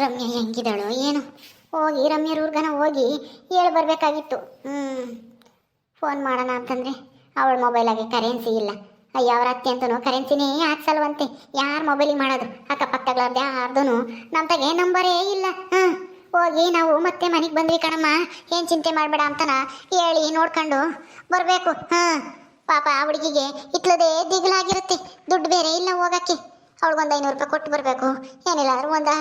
ರಮ್ಯ ಹೆಂಗಿದಾಳೋ ಏನು. ಹೋಗಿ ರಮ್ಯರ ಊರ್ಗನ ಹೋಗಿ ಹೇಳಿ ಬರಬೇಕಾಗಿತ್ತು. ಹ್ಞೂ ಫೋನ್ ಮಾಡೋಣ ಅಂತಂದರೆ ಅವಳ ಮೊಬೈಲಾಗೆ ಕರೆನ್ಸಿ ಇಲ್ಲ. ಅಯ್ಯ, ಅವ್ರ ಅತ್ತೆ ಅಂತನೂ ಕರೆನ್ಸಿನೇ ಹಾಕ್ಸಲ್ವಂತೆ. ಯಾರು ಮೊಬೈಲಿಗೆ ಮಾಡೋದು? ಅಕ್ಕಪಕ್ಕಗಳವ್ರದ್ದು ಯಾರ್ದು ನಮ್ಮ ತಗೆ ನಂಬರೇ ಇಲ್ಲ. ಹಾಂ ಹೋಗಿ ನಾವು ಮತ್ತೆ ಮನೆಗೆ ಬಂದ್ವಿ ಕಣಮ್ಮ. ಏನು ಚಿಂತೆ ಮಾಡಬೇಡ ಅಂತನ ಹೇಳಿ ನೋಡ್ಕೊಂಡು ಬರಬೇಕು. ಹಾಂ ಪಾಪ ಆ ಹುಡುಗಿಗೆ ಇಟ್ಲದೇ ದಿಗ್ಲಾಗಿರುತ್ತೆ. ದುಡ್ಡು ಬೇರೆ ಇಲ್ಲ ಹೋಗಕ್ಕೆ. ಅವಳಿಗೊಂದು ಐನೂರು ರೂಪಾಯಿ ಕೊಟ್ಟು ಬರಬೇಕು. ಏನಿಲ್ಲ ಒಂದು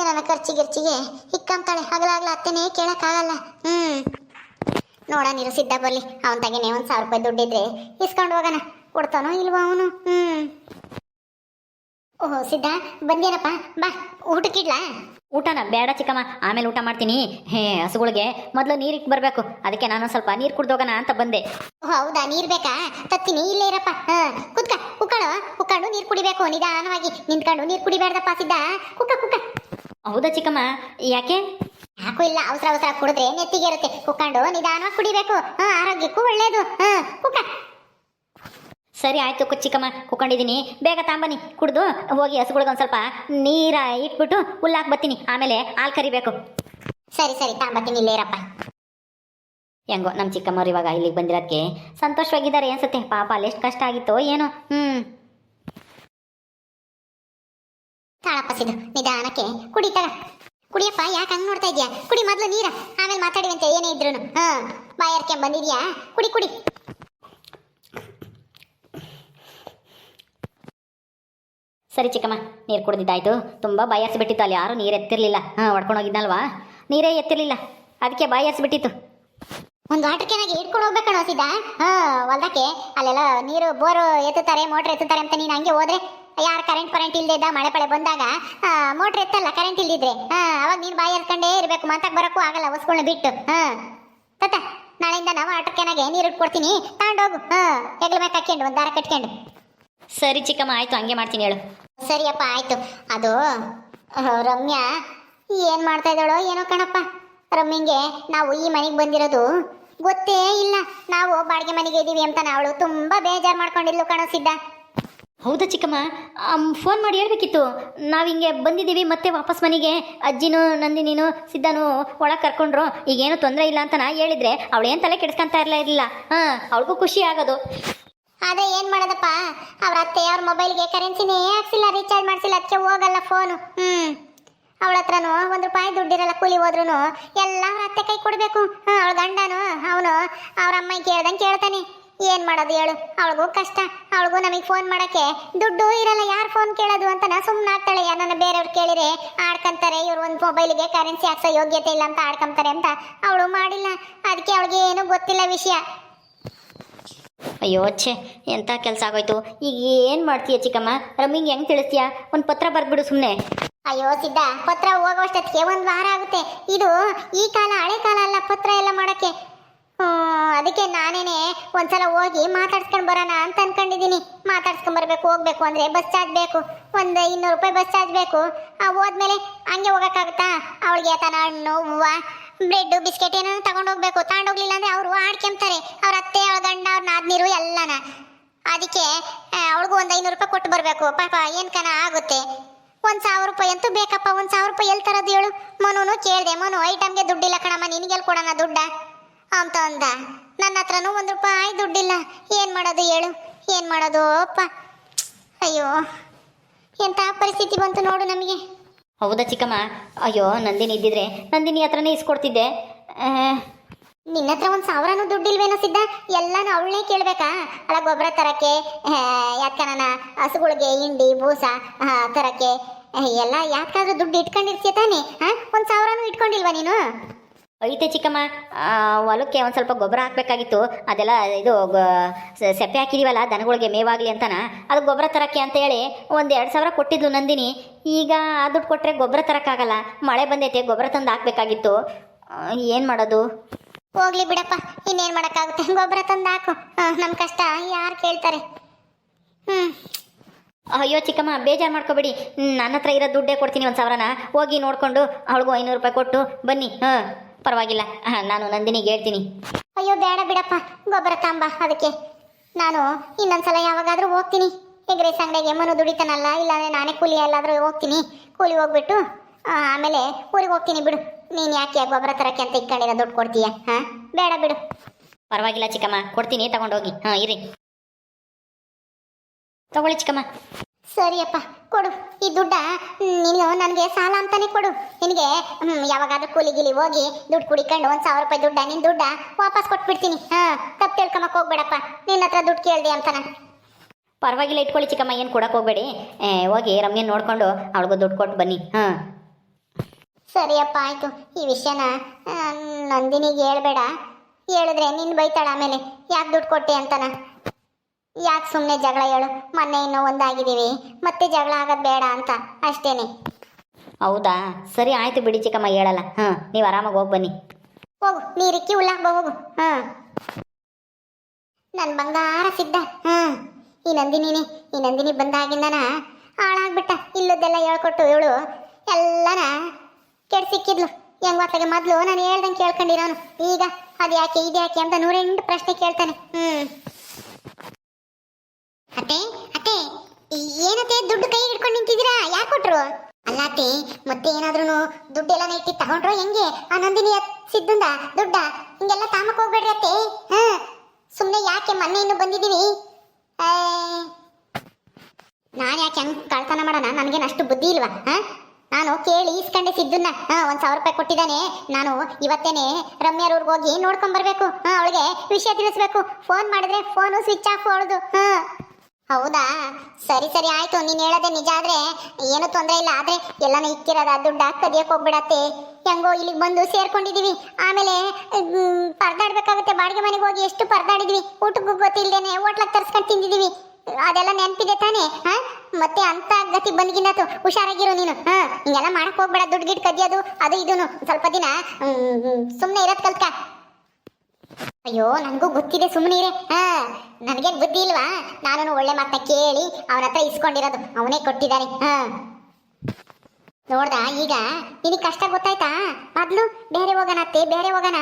ಏನಾನ ಖರ್ಚಿಗಿರ್ಚಿಗೆ ಹಿಕ್ಕಂತಾಳೆ ಹಗಲಾಗ್ಲ ಅತ್ತೆನೇ ಕೇಳಕ್ಕಾಗಲ್ಲ. ಹ್ಞೂ ನೋಡ ನೀರು ಸಿದ್ಧ ಬರಲಿ ಅವನ ತಗಿನೇ ಒಂದು ಸಾವಿರ ರೂಪಾಯಿ ದುಡ್ಡಿದ್ರೆ ಇಸ್ಕೊಂಡು ಹೋಗೋಣ. ಕೊಡ್ತಾನೋ ಇಲ್ವೋ ಅವನು? ಹ್ಞೂ ಓಹೋ ಸಿದ್ಧ ಬಂದೇನಪ್ಪ? ಬಾ ಊಟಕ್ಕಿಡ್ಲಾ ಊಟನ? ಬೇಡ ಚಿಕ್ಕಮ್ಮ ಆಮೇಲೆ ಊಟ ಮಾಡ್ತೀನಿ. ಹೇ ಹಸುಗಳಿಗೆ ಮೊದಲು ನೀರಿಗೆ ಬರಬೇಕು. ಅದಕ್ಕೆ ನಾನು ಸ್ವಲ್ಪ ನೀರು ಕುಡ್ದೋಗೋಣ ಅಂತ ಬಂದೆ. ಓಹ್ ಹೌದಾ? ನೀರು ಬೇಕಾ? ತತ್ತೀನಿ ಇಲ್ಲೇ ಇರಪ್ಪ. ಹಾ ಕುತ್ಕ ಕುಕ್ಕಳು ಕುಕ್ಕಂಡು ನೀರು ಕುಡಿಬೇಕು. ನಿಧಾನವಾಗಿ ನಿಂತ್ಕೊಂಡು ನೀರು ಕುಡಿಬೇಡ್ದಪ್ಪ ಸಿದ್ಧ. ಕುಕ್ಕ ಕುಕ್ಕ. ಹೌದಾ ಚಿಕ್ಕಮ್ಮ? ಯಾಕೆ? ಯಾಕೂ ಇಲ್ಲ. ಅವಸರ ಅವಸರ. ಕುಡಿದ್ರೆ ನೆತ್ತಿಗೆ ಇರುತ್ತೆ. ಕುಕ್ಕೊಂಡು ನಿಧಾನವಾಗಿ ಕುಡಿಬೇಕು. ಹಾ, ಆರೋಗ್ಯಕ್ಕೂ ಒಳ್ಳೇದು. ಹಾ, ಕುಕ್ಕ. ಸರಿ, ಆಯ್ತು ಚಿಕ್ಕಮ್ಮ. ಕುಕೊಂಡಿದ್ದೀನಿ ಬೇಗ ತಾಂಬನಿ ಕುಡಿದು ಹೋಗಿ ಹಸುಗಳಿಗೆ ಒಂದು ಸ್ವಲ್ಪ ನೀರ ಇಟ್ಬಿಟ್ಟು ಹುಲ್ಲಾಕ್ ಬರ್ತೀನಿ. ಆಮೇಲೆ ಹಾಲು ಕರಿಬೇಕು. ಸರಿ ಸರಿ. ತಾಂಬತ್ತೀನಿ. ಇಲ್ಲೇ ಇರಪ್ಪ. ಹೆಂಗೋ ನಮ್ಮ ಚಿಕ್ಕಮ್ಮವ್ರು ಇವಾಗ ಇಲ್ಲಿಗೆ ಬಂದಿರೋದಕ್ಕೆ ಸಂತೋಷವಾಗಿದ್ದಾರೆ ಅನ್ಸುತ್ತೆ. ಪಾಪ ಅಲ್ಲಿ ಎಷ್ಟು ಕಷ್ಟ ಆಗಿತ್ತೋ ಏನೋ. ಹ್ಞೂ ತಾಳಪ್ಪ ಸಿದ್ದು, ನಿಧಾನಕ್ಕೆ ಕುಡಿತಾಳ ಕುಡಿಯಪ್ಪ, ಯಾಕೆ ಹಂಗೆ ನೋಡ್ತಾ ಇದ್ಯಾ ಕುಡಿ ಮೊದಲು ನೀರ. ಆಮೇಲೆ ಮಾತಾಡಿ ಅಂತ ಏನೇ ಇದ್ರು ಹಾ ಬಾಯರ್ಕೆ ಬಂದಿದ್ಯಾ? ಕುಡಿ ಕುಡಿ. ಸರಿ ಚಿಕ್ಕಮ್ಮ, ನೀರು ಕುಡಿದಿದ್ದಾಯ್ತು. ತುಂಬ ಬಾಯಾರಿಸ್ಬಿಟ್ಟಿತ್ತು ಅಲ್ಲಿ ಯಾರೂ ನೀರು ಎತ್ತಿರಲಿಲ್ಲ. ಹಾಂ, ಹೊಡ್ಕೊಂಡು ಹೋಗಿದ್ನಲ್ವಾ? ನೀರೇ ಎತ್ತಿರಲಿಲ್ಲ. ಅದಕ್ಕೆ ಬಾಯಾರಿಸ್ಬಿಟ್ಟಿತ್ತು ಒಂದು ವಾಟರ್ ಕ್ಯಾನಾಗಿ ಇಟ್ಕೊಂಡು ಹೋಗ್ಬೇಕಣ ಸಿದ್ದ? ಹಾಂ ಹೊಲ್ದಕ್ಕೆ ಅಲ್ಲೆಲ್ಲ ನೀರು ಬೋರು ಎತ್ತುತ್ತಾರೆ, ಮೋಟ್ರ್ ಎತ್ತುತ್ತಾರೆ ಅಂತ ನೀನು ಹಂಗೆ ಹೋದ್ರೆ ಯಾರು ಕರೆಂಟ್ ಕರೆಂಟ್ ಇಲ್ಲದೆ ಇದ್ದ ಮಳೆ ಪಳೆ ಬಂದಾಗ ಮೋಟ್ರ್ ಎತ್ತಲ್ಲ ಕರೆಂಟ್ ಇಲ್ದಿದ್ರೆ. ಹಾಂ ಅವಾಗ ನೀನು ಬಾಯಿ ಎತ್ಕೊಂಡೇ ಇರಬೇಕು ಮಾತಾಕ್ ಬರೋಕ್ಕೂ ಆಗಲ್ಲ ಹೊಸ್ಗಳನ್ನ ಬಿಟ್ಟು. ಹಾಂ ತತ್ತ ನಾಳೆಯಿಂದ ನಾವು ಕ್ಯಾನಾಗೆ ನೀರು ಇಟ್ಕೊಡ್ತೀನಿ ತಗೊಂಡೋಗು ಹಾಂ ಹೆಗ್ಲ ಮೇಲೆ ಹಾಕ್ಕೊಂಡು ಒಂದು ದಾರ ಕಟ್ಕೊಂಡು ಸರಿ ಚಿಕ್ಕಮ್ಮ ಆಯಿತು ಹಂಗೆ ಮಾಡ್ತೀನಿ ಹೇಳು. ಸರಿಯಪ್ಪ ಆಯಿತು. ಅದು ರಮ್ಯಾ ಏನು ಮಾಡ್ತಾ ಇದ್ದಾಳೋ ಏನೋ ಕಣಪ್ಪ. ರಮ್ಯಂಗೆ ನಾವು ಈ ಮನೆಗೆ ಬಂದಿರೋದು ಗೊತ್ತೇ ಇಲ್ಲ. ನಾವು ಬಾಡಿಗೆ ಮನೆಗೆ ಇದ್ದೀವಿ ಅಂತ ಅವಳು. ತುಂಬ ಬೇಜಾರು ಮಾಡ್ಕೊಂಡಿದ್ಲು ಕಣೋ ಸಿದ್ಧ. ಹೌದಾ ಚಿಕ್ಕಮ್ಮ? ಫೋನ್ ಮಾಡಿ ಹೇಳ್ಬೇಕಿತ್ತು. ನಾವು ಹಿಂಗೆ ಬಂದಿದ್ದೀವಿ, ಮತ್ತೆ ವಾಪಸ್ ಮನೆಗೆ. ಅಜ್ಜಿನೂ, ನಂದಿನಿನು, ಸಿದ್ಧನು ಒಳಗೆ ಕರ್ಕೊಂಡ್ರು. ಈಗೇನು ತೊಂದರೆ ಇಲ್ಲ ಅಂತ ನಾ ಹೇಳಿದ್ರೆ ಏನು ತಲೆ ಕೆಡ್ಸ್ಕೊಂತ ಇರಲಿಲ್ಲ. ಇಲ್ಲ ಹಾಂ, ಅವಳಿಗೂ ಖುಷಿ ಆಗೋದು. ಅದೇ ಏನು ಮಾಡೋದಪ್ಪ? ಅವ್ರ ಅತ್ತೆ ಅವ್ರ ಮೊಬೈಲ್ಗೆ ಕರೆನ್ಸಿನೇ ಹಾಕ್ಸಿಲ್ಲ ರೀಚಾರ್ಜ್ ಮಾಡಿಸಿಲ್ಲ ಅದಕ್ಕೆ ಹೋಗಲ್ಲ ಫೋನು. ಹ್ಞೂ ಅವಳ ಹತ್ರನೂ ಒಂದು ರೂಪಾಯಿ ದುಡ್ಡಿರಲ್ಲ ಕೂಲಿ ಹೋದ್ರು ಎಲ್ಲ ಅವ್ರ ಅತ್ತೆ ಕೈ ಕೊಡಬೇಕು. ಅವಳ ಗಂಡನು, ಅವನು ಅವ್ರ ಅಮ್ಮ ಕೇಳ್ದಂಗೆ ಕೇಳ್ತಾನೆ. ಏನ್ ಮಾಡೋದು ಹೇಳು? ಅವಳಿಗೂ ಕಷ್ಟ. ಅವಳಿಗೂ ನಮಗೆ ಫೋನ್ ಮಾಡಕ್ಕೆ ದುಡ್ಡು ಇರಲ್ಲ ಯಾರು ಫೋನ್ ಕೇಳೋದು ಅಂತ ನಾ ಸುಮ್ಮನೆ ಆಗ್ತಾಳೆ. ಯಾರನ್ನ ಬೇರೆಯವ್ರು ಕೇಳಿದ್ರೆ ಆಡ್ಕಂತಾರೆ ಇವ್ರು ಒಂದು ಮೊಬೈಲಿಗೆ ಕರೆನ್ಸಿ ಹಾಕ್ಸೋ ಯೋಗ್ಯತೆ ಇಲ್ಲ ಅಂತ ಆಡ್ಕೊಂತಾರೆ ಅಂತ ಅವಳು ಮಾಡಿಲ್ಲ. ಅದಕ್ಕೆ ಅವಳಿಗೆ ಏನು ಗೊತ್ತಿಲ್ಲ ವಿಷಯ. ಅಯ್ಯೋ ಛೆ ಎಂಥ ಕೆಲಸ ಆಗೋಯ್ತು? ಈಗ ಏನು ಮಾಡ್ತೀಯ ಚಿಕ್ಕಮ್ಮ? ರಮ್ಮಿಂಗ್ ಹೆಂಗೆ ತಿಳಿಸ್ತೀಯ? ಒಂದು ಪತ್ರ ಬರ್ಬಿಡು ಸುಮ್ಮನೆ ಅಯ್ಯೋ ಸಿದ್ಧ ಪತ್ರ ಹೋಗೋಷ್ಟೊತ್ತಿಗೆ ಒಂದು ವಾರ ಆಗುತ್ತೆ. ಇದು ಈ ಕಾಲ ಹಳೆ ಕಾಲ ಅಲ್ಲ ಪತ್ರ ಎಲ್ಲ ಮಾಡಕ್ಕೆ. ಅದಕ್ಕೆ ನಾನೇನೆ ಒಂದ್ಸಲ ಹೋಗಿ ಮಾತಾಡ್ಸ್ಕೊಂಡ್ ಬರೋಣ ಅಂತ ಅನ್ಕೊಂಡಿದ್ದೀನಿ. ಮಾತಾಡ್ಸ್ಕೊಂಡ್ ಬರಬೇಕು, ಹೋಗ್ಬೇಕು ಅಂದ್ರೆ ಬಸ್ ಚಾರ್ಜ್ ಬೇಕು. ಒಂದು ಇನ್ನೂರು ರೂಪಾಯಿ ಬಸ್ ಚಾರ್ಜ್ ಬೇಕು. ಹೋದ್ಮೇಲೆ ಹಂಗೆ ಹೋಗಕ್ಕಾಗುತ್ತಾ? ಅವಳಿಗೆ ತನ ಹಣ್ಣು, ಹೂವ ಬ್ರೆಡ್ ಬಿಸ್ಕೆಟ್ ಏನೋ ತಗೊಂಡು ಹೋಗ್ಬೇಕು. ತಗೊಂಡೋಗ್ಲಿಲ್ಲ ಅಂದ್ರೆ ಅವರು ಆಡ್ಕೊಂತಾರೆ ಅವ್ರ ಅತ್ತೆ, ಅವ್ರ ಗಂಡ, ಅವ್ರ ನಾದ್ನೀರು ಎಲ್ಲನ. ಅದಕ್ಕೆ ಅವಳಿಗೂ ಒಂದು ಐನೂರು ರೂಪಾಯಿ ಕೊಟ್ಟು ಬರಬೇಕು. ಪಾಪ, ಏನ್ ಕನ ಆಗುತ್ತೆ? ಒಂದ್ ಸಾವಿರ ರೂಪಾಯಿ ಅಂತೂ ಬೇಕಪ್ಪ. ಒಂದ್ ಸಾವಿರ ರೂಪಾಯಿ ಎಲ್ಲಿ ತರೋದು ಹೇಳು? ಮನುನು ಕೇಳ್ದೆ. ಮನು, ಐಟಮ್ಗೆ ದುಡ್ಡಿಲ್ಲ ಕಣಮ್ಮ. ನಿನಗೆಲ್ ಕೊಡೋಣ ದುಡ್ಡ? ಅಂತ ಅಂದ. ನನ್ನ ಹತ್ರನೂ ಒಂದು ರೂಪಾಯಿ ದುಡ್ಡಿಲ್ಲ. ಏನು ಮಾಡೋದು ಹೇಳು? ಏನು ಮಾಡೋದು ಅಪ್ಪ? ಅಯ್ಯೋ ಎಂಥ ಪರಿಸ್ಥಿತಿ ಬಂತು ನೋಡು ನಮಗೆ. ಹೌದಾ ಚಿಕ್ಕಮ್ಮ? ಅಯ್ಯೋ ನಂದಿನಿ ಇದ್ದಿದ್ರೆ ನಂದಿನಿ ಹತ್ರನೇ ಇಸ್ಕೊಡ್ತಿದ್ದೆ. ನಿನ್ನ ಹತ್ರ ಒಂದು ಸಾವಿರನೂ ದುಡ್ಡಿಲ್ವೇನೋ ಸಿದ್ಧ? ಎಲ್ಲಾನು ಅವಳನ್ನೇ ಕೇಳಬೇಕಾ? ಅಲ್ಲ ಗೊಬ್ಬರ ತರಕ್ಕೆ ಯಾಕನ ಹಸುಗಳಿಗೆ ಹಿಂಡಿ ಬೂಸ ತರಕ್ಕೆ ಎಲ್ಲ ಯಾಕಾದ್ರೂ ದುಡ್ಡು ಇಟ್ಕೊಂಡಿರ್ತೀಯ ತಾನೆ? ಹಾಂ ಒಂದು ಸಾವಿರನೂ ಇಟ್ಕೊಂಡಿಲ್ವಾ ನೀನು? ಐತೆ ಚಿಕ್ಕಮ್ಮ ಹೊಲಕ್ಕೆ ಒಂದು ಸ್ವಲ್ಪ ಗೊಬ್ಬರ ಹಾಕಬೇಕಾಗಿತ್ತು. ಅದೆಲ್ಲ ಇದು ಸೆಪ್ಪೆ ಹಾಕಿದೀವಲ್ಲ ದನಗಳಿಗೆ ಮೇವಾಗಲಿ ಅಂತನ. ಅದು ಗೊಬ್ಬರ ತರಕ್ಕೆ ಅಂತ ಹೇಳಿ ಒಂದು ಎರಡು ಸಾವಿರ ಕೊಟ್ಟಿದ್ದು ನಂದಿನಿ. ಈಗ ಆ ದುಡ್ಡು ಕೊಟ್ಟರೆ ಗೊಬ್ಬರ ತರಕ್ಕಾಗಲ್ಲ. ಮಳೆ ಬಂದೈತೆ ಗೊಬ್ಬರ ತಂದು ಹಾಕಬೇಕಾಗಿತ್ತು. ಏನು ಮಾಡೋದು? ಹೋಗ್ಲಿ ಬಿಡಪ್ಪ ಇನ್ನೇನು ಮಾಡೋಕ್ಕಾಗುತ್ತೆ? ಗೊಬ್ಬರ ತಂದು ಹಾಕು. ನಮ್ಮ ನಮ್ ಕಷ್ಟ ಯಾರು ಕೇಳ್ತಾರೆ? ಹ್ಞೂ ಅಯ್ಯೋ ಚಿಕ್ಕಮ್ಮ ಬೇಜಾರು ಮಾಡ್ಕೋಬೇಡಿ. ನನ್ನ ಹತ್ರ ಇರೋ ದುಡ್ಡೇ ಕೊಡ್ತೀನಿ ಒಂದು ಸಾವಿರನ. ಹೋಗಿ ನೋಡಿಕೊಂಡು ಅವಳಿಗೂ ಐನೂರು ರೂಪಾಯಿ ಕೊಟ್ಟು ಬನ್ನಿ. ಹಾಂ. ಪರವಾಗಿಲ್ಲ. ಹಾಂ ನಾನು ನಂದಿನಿಗೆ ಹೇಳ್ತೀನಿ. ಅಯ್ಯೋ ಬೇಡ ಬಿಡಪ್ಪ. ಗೊಬ್ಬರ ತಾಂಬ ಅದಕ್ಕೆ. ನಾನು ಇನ್ನೊಂದ್ಸಲ ಯಾವಾಗಾದರೂ ಹೋಗ್ತೀನಿ. ಎಗ್ ರೈಸ್ ಅಂಗಡಿಗೆ ಮನು ದುಡಿತಾನಲ್ಲ ಇಲ್ಲಾಂದ್ರೆ ನಾನೇ ಕೂಲಿ ಎಲ್ಲಾದರೂ ಹೋಗ್ತೀನಿ. ಕೂಲಿ ಹೋಗ್ಬಿಟ್ಟು ಆಮೇಲೆ ಊರಿಗೆ ಹೋಗ್ತೀನಿ ಬಿಡು. ನೀನು ಯಾಕೆ ಗೊಬ್ಬರ ತರಕ್ಕೆ ಅಂತ ಇಟ್ಕೊಂಡಿರೋ ದುಡ್ಡು ಕೊಡ್ತೀಯ? ಹಾಂ? ಬೇಡ ಬಿಡು. ಪರವಾಗಿಲ್ಲ ಚಿಕ್ಕಮ್ಮ. ಕೊಡ್ತೀನಿ ತಗೊಂಡೋಗಿ. ಹಾಂ ಇರಿ. ತಗೊಳ್ಳಿ ಚಿಕ್ಕಮ್ಮ. ಸರಿಯಪ್ಪ ಕೊಡು. ಈ ದುಡ್ಡ ನೀನು ನನಗೆ ಸಾಲ ಅಂತಾನೆ ಕೊಡು. ನಿನಗೆ ಯಾವಾಗಾದ್ರೂ ಕೂಲಿ ಗಿಲಿ ಹೋಗಿ ದುಡ್ಡು ಕುಡಿಕೊಂಡು ಒಂದು ಸಾವಿರ ರೂಪಾಯಿ ದುಡ್ಡ ನಿನ್ನ ದುಡ್ಡ ವಾಪಸ್ ಕೊಟ್ಬಿಡ್ತೀನಿ. ಹಾಂ ತಪ್ಪು ತಿಳ್ಕೊಂಬಕ್ಕೆ ಹೋಗ್ಬೇಡಪ್ಪ. ನಿನ್ನ ಹತ್ರ ದುಡ್ಡು ಕೇಳಿದೆ ಅಂತ ನಾನು. ಪರವಾಗಿಲ್ಲ ಇಟ್ಕೊಳ್ಳಿ ಚಿಕ್ಕಮ್ಮ ಏನು ಕೊಡಕ್ಕೆ ಹೋಗ್ಬೇಡಿ. ಹೋಗಿ ರಮ್ಯ ನೋಡಿಕೊಂಡು ಅವಳಿಗೂ ದುಡ್ಡು ಕೊಟ್ಟು ಬನ್ನಿ. ಹಾಂ. ಸರಿಯಪ್ಪ ಆಯಿತು. ಈ ವಿಷಯನ ನಂದಿನಿಗೆ ಹೇಳ್ಬೇಡ. ಹೇಳಿದ್ರೆ ನಿನ್ನ ಬೈತಾಳ ಆಮೇಲೆ. ಯಾಕೆ ದುಡ್ಡು ಕೊಟ್ಟೆ ಅಂತಾನ ಯಾಕೆ ಸುಮ್ಮನೆ ಜಗಳ ಹೇಳು? ಮೊನ್ನೆ ಇನ್ನೂ ಒಂದಾಗಿದ್ದೀವಿ. ಮತ್ತೆ ಜಗಳ ಆಗೋದು ಬೇಡ ಅಂತ. ಅಷ್ಟೇನೆ. ಹೌದಾ? ಸರಿ ಆಯ್ತು ಬಿಡಿ ಚಿಕ್ಕಮ್ಮ ಹೇಳಲ್ಲ. ಹಾಂ ನೀವು ಆರಾಮಾಗಿ ಹೋಗಿ ಬನ್ನಿ. ಹೋಗು ನೀರಿಕ್ಕಿ ರಿಕ್ಕಿ ಉಳ್ಳ ಹೋಗು ಹಾಂ ನನ್ನ ಬಂಗಾರ ಸಿದ್ಧ. ಹಾಂ ಈ ನಂದಿನಿನೇ ಈ ನಂದಿನಿ ಬಂದಾಗಿಂದನ ಹಾಳಾಗ್ಬಿಟ್ಟ. ಇಲ್ಲದೆಲ್ಲ ಹೇಳ್ಕೊಟ್ಟು ಇವಳು ಎಲ್ಲನ ಕೆಡ್ ಸಿಕ್ಕಿದ್ಲು ಹೆಂಗ್ ಮಾತಾಗೆ ಮೊದಲು ನಾನು ಹೇಳ್ದಂಗೆ ಕೇಳ್ಕೊಂಡಿರೋನು. ಈಗ ಅದು ಯಾಕೆ ಇದು ಯಾಕೆ ಅಂತ ನೂರೆಂಟು ಪ್ರಶ್ನೆ ಕೇಳ್ತಾನೆ. ಹ್ಮ್. ಅತ್ತೆ ಅತ್ತೆ ಏನತ್ತೆ ದುಡ್ಡು ಕೈ ಹಿಡ್ಕೊಂಡು ನಿಂತಿದ್ದೀರಾ? ಯಾಕೆ ಕೊಟ್ರು? ಅಲ್ಲ ಅತ್ತೆ, ಮತ್ತೆ ಏನಾದ್ರೂ ದುಡ್ಡೆಲ್ಲ ಇಟ್ಟಿ ತಗೊಂಡ್ರು ಹೆಂಗೆ? ಆ ನಂದಿನಿ ಸಿದ್ದುಂದ ದುಡ್ಡ? ಹಿಂಗೆಲ್ಲ ತಾಮಕ್ ಹೋಗ್ಬೇಡ್ರಿ ಅತ್ತೆ. ಹಾ ಸುಮ್ಮನೆ ಯಾಕೆ ಮೊನ್ನೆ ಇನ್ನು ಬಂದಿದ್ದೀವಿ ನಾನು ಯಾಕೆ ಹಂಗ್ ಕಳ್ತನ ಮಾಡೋಣ? ನನಗೇನು ಅಷ್ಟು ಬುದ್ಧಿ ಇಲ್ವಾ? ಹಾ, ನಾನು ಕೇಳಿ ಇಸ್ಕೊಂಡೆ ಸಿದ್ದುನ್ನ ಹಾ, ಒಂದು ಸಾವಿರ ರೂಪಾಯಿ ಕೊಟ್ಟಿದ್ದಾನೆ. ನಾನು ಇವತ್ತೇನೆ ರಮ್ಯಾರೂರ್ಗೆ ಹೋಗಿ ನೋಡ್ಕೊಂಬರ್ಬೇಕು. ಹಾ, ಅವಳಿಗೆ ವಿಷಯ ತಿಳಿಸ್ಬೇಕು. ಫೋನ್ ಮಾಡಿದ್ರೆ ಫೋನು ಸ್ವಿಚ್ ಆಫ್ ಅವಳದು ಹಾ. ಹೌದಾ? ಸರಿ ಸರಿ, ಆಯ್ತು. ನೀನ್ ಹೇಳೋದೇ ನಿಜ ಆದ್ರೆ ಏನು ತೊಂದರೆ ಇಲ್ಲ. ಆದ್ರೆ ಎಲ್ಲಾನು ಇಕ್ಕಿರೋದ ದುಡ್ಡು ಹಾಕೋದಿಯಕ್ಕೆ ಹೋಗ್ಬಿಡತ್ತೆ. ಹೆಂಗೋ ಇಲ್ಲಿಗೆ ಬಂದು ಸೇರ್ಕೊಂಡಿದೀವಿ. ಆಮೇಲೆ ಪರ್ದಾಡ್ಬೇಕಾಗುತ್ತೆ. ಬಾಡಿಗೆ ಮನೆಗೆ ಹೋಗಿ ಎಷ್ಟು ಪರದಾಡಿದ್ವಿ. ಊಟಕ್ಕೂ ಗೊತ್ತಿಲ್ಲದೇನೆ ಹೋಟ್ಲಾಗ ತರ್ಸ್ಕೊಂಡು ತಿಂದಿದೀವಿ. ಅದೆಲ್ಲ ನೆನಪಿದೆ ತಾನೇ? ಹಾ? ಮತ್ತೆ ಅಂತ ಗತಿ ಬಂದ್ಗಿನ್ನತು ಹುಷಾರಾಗಿರು ನೀನು. ಹಾ? ಹಿಂಗೆಲ್ಲ ಮಾಡಕ್ ಹೋಗ್ಬೇಡ. ದುಡ್ಡು ಗಿಡ್ ಕದಿಯೋದು, ಅದು ಇದೂನು. ಸ್ವಲ್ಪ ದಿನ ಸುಮ್ಮನೆ ಇರೋದ್ ಕಲ್ತ್ಕ. ಅಯ್ಯೋ, ನನಗೂ ಗೊತ್ತಿದೆ ಸುಮ್ಮನಿರೆ ಹಾ, ನನಗೇನು ಬುದ್ಧಿ ಇಲ್ವಾ? ನಾನು ಒಳ್ಳೆ ಮಾತನ್ನ ಕೇಳಿ ಅವನ ಹತ್ರ ಇಸ್ಕೊಂಡಿರೋದು. ಅವನೇ ಕೊಟ್ಟಿದ್ದಾನೆ ಹಾ. ನೋಡ್ದ, ಈಗ ನಿನಗೆ ಕಷ್ಟ ಗೊತ್ತಾಯ್ತಾ? ಮೊದ್ಲು ಬೇರೆ ಹೋಗೋಣ ಅತ್ತೆ, ಬೇರೆ ಹೋಗೋಣ.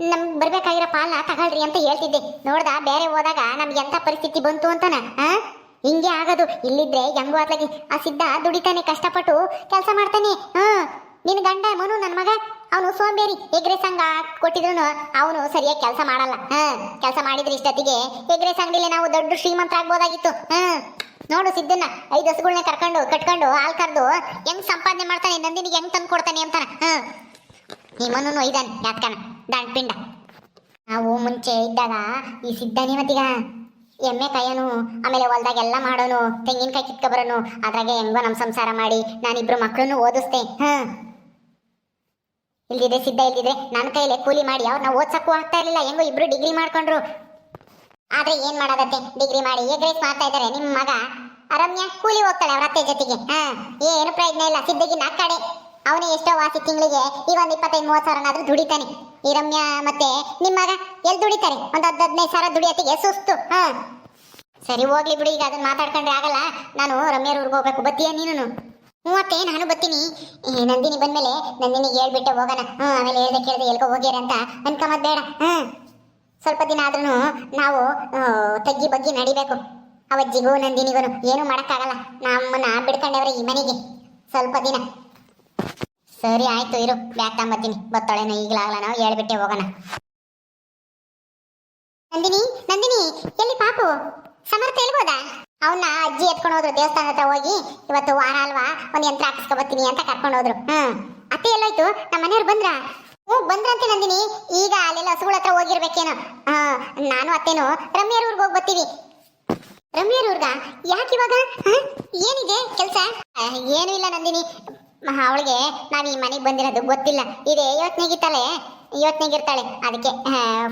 ನಮ್ಗೆ ಬರ್ಬೇಕಾಗಿರೋ ಪಾಲನ ತಗೊಳ್ರಿ ಅಂತ ಹೇಳ್ತಿದ್ದೆ. ನೋಡ್ದ, ಬೇರೆ ಹೋದಾಗ ನಮ್ಗೆ ಎಂಥ ಪರಿಸ್ಥಿತಿ ಬಂತು ಅಂತಾನ? ಹಾ? ಹಿಂಗೆ ಆಗೋದು. ಇಲ್ಲಿದ್ರೆ ಹೆಂಗೋ ಅತ್ಲಾಗಿ ಆ ಸಿದ್ಧ ದುಡಿತಾನೆ, ಕಷ್ಟಪಟ್ಟು ಕೆಲಸ ಮಾಡ್ತಾನೆ. ಹಾ. ನಿನ್ ಗಂಡ ಮನು ನನ್ನ ಮಗ, ಅವನು ಸೋಂಬೇರಿ. ಎಗ್ರೆ ಸಂಘ ಕೊಟ್ಟಿದ್ರು ಅವನು ಸರಿಯಾಗಿ ಕೆಲಸ ಮಾಡಲ್ಲ. ಹಾ, ಕೆಲಸ ಮಾಡಿದ್ರೆ ಇಷ್ಟೊತ್ತಿಗೆ. ಎಗ್ರೆ ಸಂಘದಲ್ಲಿ ನಾವು ದೊಡ್ಡ ಶ್ರೀಮಂತ ಆಗ್ಬೋದಾಗಿತ್ತು ಹಾ, ನೋಡು ಸಿದ್ದನ್ನ, ಐದು ಹಸುಗಳನ್ನ ಕರ್ಕೊಂಡು, ಕಟ್ಕೊಂಡು, ಹಾಲ್ ಕರೆದು ಹೆಂಗ್ ಸಂಪಾದನೆ ಮಾಡ್ತಾನೆ, ನಂದಿನಿಗೆ ಹೆಂಗ್ ತಂದು ಕೊಡ್ತಾನೆ ಅಂತಾನ. ಹಾ. ಈ ಮನು ಇದ್ದಾನೆ ಯಾತ್ಕನ, ದಂಡ್ಪಿಂಡ. ನಾವು ಮುಂಚೆ ಇದ್ದಾಗ ಈ ಸಿದ್ದನೇ ಮತ್ತೀಗ ಎಮ್ಮೆ ಕಾಯೋನು, ಆಮೇಲೆ ಹೊಲ್ದಾಗೆಲ್ಲ ಮಾಡೋನು, ತೆಂಗಿನಕಾಯಿ ಕಿತ್ಕೊ ಬರೋನು, ಅದ್ರಾಗೆ ಹೆಂಗೋ ನಮ್ಮ ಸಂಸಾರ ಮಾಡಿ ನಾನಿಬ್ರು ಮಕ್ಕಳನ್ನು ಓದಿಸ್ತೆ. ಹಾ. ಇಲ್ದಿದ್ರೆ ಸಿದ್ಧ, ಇಲ್ದಿದ್ರೆ ನನ್ನ ಕೈಲೇ ಕೂಲಿ ಮಾಡಿ ಅವ್ರನ್ನ ಓದ್ಸಕ್ಕೂ ಆಗ್ತಾ ಇರಲಿಲ್ಲ, ಹೆಂಗೋ ಇಬ್ರು ಡಿಗ್ರಿ ಮಾಡ್ಕೊಂಡ್ರು. ಆದ್ರೆ ಏನ್ ಮಾಡೋದತ್ತೆ? ಡಿಗ್ರಿ ಮಾಡಿ ಎಗ್ರೇಸ್ ಮಾಡ್ತಾ ಇದಾರೆ ನಿಮ್ ಮಗ. ಅರಮ್ಯ ಕೂಲಿ ಹೋಗ್ತಾಳೆ ಅವ್ರ ಅತ್ತೆ ಜೊತೆಗೆ. ಹಾ, ಏನು ಪ್ರಯತ್ನ ಇಲ್ಲ ಸಿದ್ಧಗಿನ ಕಡೆ. ಅವನು ಎಷ್ಟೋ ವಾಸಿ ತಿಂಗಳಿಗೆ ಈ ಒಂದ್ ಇಪ್ಪತ್ತೈದು, ಮೂವತ್ತು ಸಾವಿರನಾದ್ರೂ ದುಡಿತಾನೆ. ಈ ರಮ್ಯ ಮತ್ತೆ ನಿಮ್ ಮಗ ಎಲ್ ದುಡಿತಾರೆ? ಒಂದ್ ಹದ್ ಹದಿನೈದು ಸಾವಿರ ದುಡಿಯತ್ತಿಗೆ ಸುಸ್ತು. ಹಾ. ಸರಿ, ಹೋಗ್ಲಿ ಬಿಡು, ಈಗ ಅದನ್ನ ಮಾತಾಡ್ಕೊಂಡ್ರೆ ಆಗಲ್ಲ. ನಾನು ರಮ್ಯರ್ ಊರಿಗೆ ಹೋಗ್ಬೇಕು. ಬತ್ತೀಯ ನೀನು ಮೂವತ್ತೇ, ನಾನು ಬರ್ತೀನಿ. ನಂದಿನಿ ಬಂದ್ಮೇಲೆ ನಂದಿನಿಗೆ ಹೇಳ್ಬಿಟ್ಟೆ ಹೋಗೋಣ. ಹ್ಞೂ ಆಮೇಲೆ ಹೇಳ್ದೆ ಕೇಳ್ದೆ ಎಲ್ಕೋ ಹೋಗ್ಯಾರ ಅಂತ. ಅನ್ಕೊಂಬದ್ ಬೇಡ. ಹ್ಮ್. ಸ್ವಲ್ಪ ದಿನ ಆದ್ರೂ ನಾವು ತಗ್ಗಿ ಬಗ್ಗಿ ನಡಿಬೇಕು. ಅವಜ್ಜಿಗೂ ನಂದಿನಿಗೂ ಏನೂ ಮಾಡೋಕ್ಕಾಗಲ್ಲ. ನಮ್ಮನ್ನ ಬಿಡ್ಕೊಂಡವ್ರೆ ಈ ಮನೆಗೆ. ಸ್ವಲ್ಪ ದಿನ. ಸರಿ, ಆಯ್ತು, ಇರು. ಬ್ಯಾಗ್ ತಗೊಂಬತ್ತೀನಿ ಬತ್ತಾಳೆನೋ ಈಗಲಾಗಲ್ಲ ನಾವು ಹೇಳ್ಬಿಟ್ಟೆ ಹೋಗೋಣ. ನಂದಿನಿ ನಂದಿನಿ, ಎಲ್ಲಿ ಪಾಪು? ಸಮರ್ಥ ಹೇಳ್ಬೋದಾ ಅವನ್ನ ಅಜ್ಜಿ ಎತ್ಕೊಂಡು ಹೋದ್ರು ದೇವಸ್ಥಾನ ಹತ್ರ ಹೋಗಿ, ಇವತ್ತು ವಾರ ಅಲ್ವಾ? ಒಂದ್ ಯಂತ್ರ ಹಾಕಿಸ್ಕೊ ಬರ್ತೀನಿ ಅಂತ ಕರ್ಕೊಂಡು ಹೋದ್ರು. ಹ್ಮ್. ಅತ್ತೆ ಎಲ್ಲೋಯ್ತು ನಮ್ಮ ಮನೆಯವ್ರು ಬಂದ್ರ? ಹ್ಞೂ ಬಂದ್ರಂತೆ ನಂದಿನಿ. ಈಗ ಅಲ್ಲೆಲ್ಲ ಹಸುಗಳ ಹತ್ರ ಹೋಗಿರ್ಬೇಕೇನೋ. ಹಾ, ನಾನು ಅತ್ತೇನು ರಮ್ಯರ ಊರಿಗೆ ಹೋಗಿ ಬರ್ತೀವಿ ರಮ್ಯರ ಊರ್ಗ? ಯಾಕೆ ಇವಾಗ? ಏನಿದೆ ಕೆಲಸ? ಏನು ಇಲ್ಲ ನಂದಿನಿ. ಅವಳಿಗೆ ನಾವು ಈ ಮನೆಗೆ ಬಂದಿರೋದು ಗೊತ್ತಿಲ್ಲ. ಇದೆ ಯೋಚನೆಗಿತ್ತಾಳೆ ಯೋಚನೆಗಿರ್ತಾಳೆ ಅದಕ್ಕೆ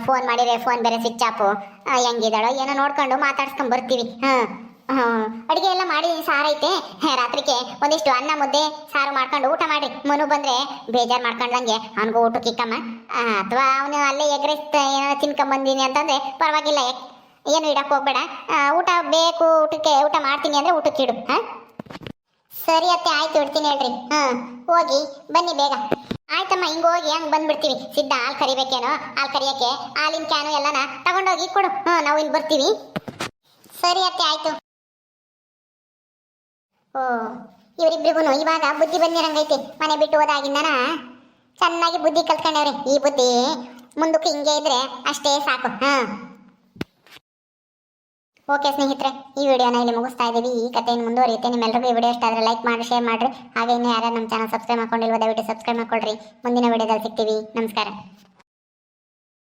ಫೋನ್ ಮಾಡಿದ್ರೆ ಫೋನ್ ಬೇರೆ ಸ್ವಿಚ್ ಆಫು ಹೆಂಗಿದಾಳೋ ಏನೋ ನೋಡ್ಕೊಂಡು ಮಾತಾಡ್ಸ್ಕೊಂಡ್ ಬರ್ತೀವಿ. ಹಾಂ ಅಡಿಗೆ ಎಲ್ಲ ಮಾಡಿ ಸಾರೈತೆ ರಾತ್ರಿಗೆ ಒಂದಿಷ್ಟು ಅನ್ನ, ಮುದ್ದೆ, ಸಾರು ಮಾಡ್ಕೊಂಡು ಊಟ ಮಾಡಿ ಮನು ಬಂದ್ರೆ ಬೇಜಾರು ಮಾಡ್ಕೊಂಡಂಗೆ ಅವನಿಗೂ ಊಟಕ್ಕೆ ಇಕ್ಕಮ್ಮ. ಅಥವಾ ಅವನು ಅಲ್ಲೇ ಎಗ್ರೆಸ್ ಏನೋ ತಿನ್ಕೊಂಡ್ ಬಂದೀನಿ ಅಂತಂದ್ರೆ ಪರವಾಗಿಲ್ಲ. ಏನು ಇಡಕ್ ಹೋಗ್ಬೇಡ. ಊಟ ಬೇಕು, ಊಟಕ್ಕೆ ಊಟ ಮಾಡ್ತೀನಿ ಅಂದ್ರೆ ಊಟಕ್ಕೆ ಇಡು. ಹಾ? ಸರಿ ಅತ್ತೆ, ಆಯ್ತು, ಇಡ್ತೀನಿ ಹೇಳ್ರಿ. ಹಾ, ಹೋಗಿ, ಬನ್ನಿ ಬೇಗ. ಆಯ್ತಮ್ಮ, ಹಿಂಗ್ ಹೋಗಿ ಹಂಗ್ ಬಂದ್ಬಿಡ್ತೀವಿ. ಸಿದ್ಧ ಹಾಲ್ ಕರಿಬೇಕೇನೋ, ಹಾಲ್ ಕರಿಯಕ್ಕೆ, ಹಾಲಿನ ಕ್ಯಾನು ಎಲ್ಲಾನ ತಗೊಂಡೋಗಿ ಕೊಡು. ಹ್ಞೂ ನಾವು ಇಲ್ಲಿ ಬರ್ತೀವಿ. ಸರಿ ಅತ್ತೆ, ಆಯ್ತು. ಓ ಇವರಿಬ್ರಿಗೂ ಇವಾಗ ಬುದ್ಧಿ ಬಂದಿರಂಗೈತಿ. ಮನೆ ಬಿಟ್ಟು ಹೋದಾಗಿಂದನ? ಚೆನ್ನಾಗಿ ಬುದ್ಧಿ ಕಲ್ತ್ಕೊಂಡವ್ರೆ, ಈ ಬುದ್ಧಿ. ಮುಂದಕ್ಕೆ ಹಿಂಗೆ ಇದ್ರೆ ಅಷ್ಟೇ ಸಾಕು, ಹಾ. ಓಕೆ ಸ್ನೇಹಿತರೆ, ಈ ವಿಡಿಯೋನ ಇಲ್ಲಿ ಮುಗಿಸ್ತಾ ಇದ್ದೀವಿ. ಈ ಕಥೆಯನ್ನು ಮುಂದುವರಿಯುತ್ತೆ. ನಿಮ್ಮೆಲ್ಲರಿಗೂ ಈ ವಿಡಿಯೋ ಇಷ್ಟ ಆದರೆ ಲೈಕ್ ಮಾಡಿ, ಶೇರ್ ಮಾಡಿರಿ. ಹಾಗೆ ಇನ್ನೂ ಯಾರು ನಮ್ಮ ಚಾನಲ್ ಸಬ್ಸ್ಕ್ರೈಬ್ ಮಾಡ್ಕೊಂಡಿಲ್ವೋ ದಯವಿಟ್ಟು ಸಬ್ಸ್ಕ್ರೈಬ್ ಮಾಡ್ಕೊಳ್ರಿ. ಮುಂದಿನ ವಿಡಿಯೋದಲ್ಲಿ ಸಿಗ್ತೀವಿ. ನಮಸ್ಕಾರ.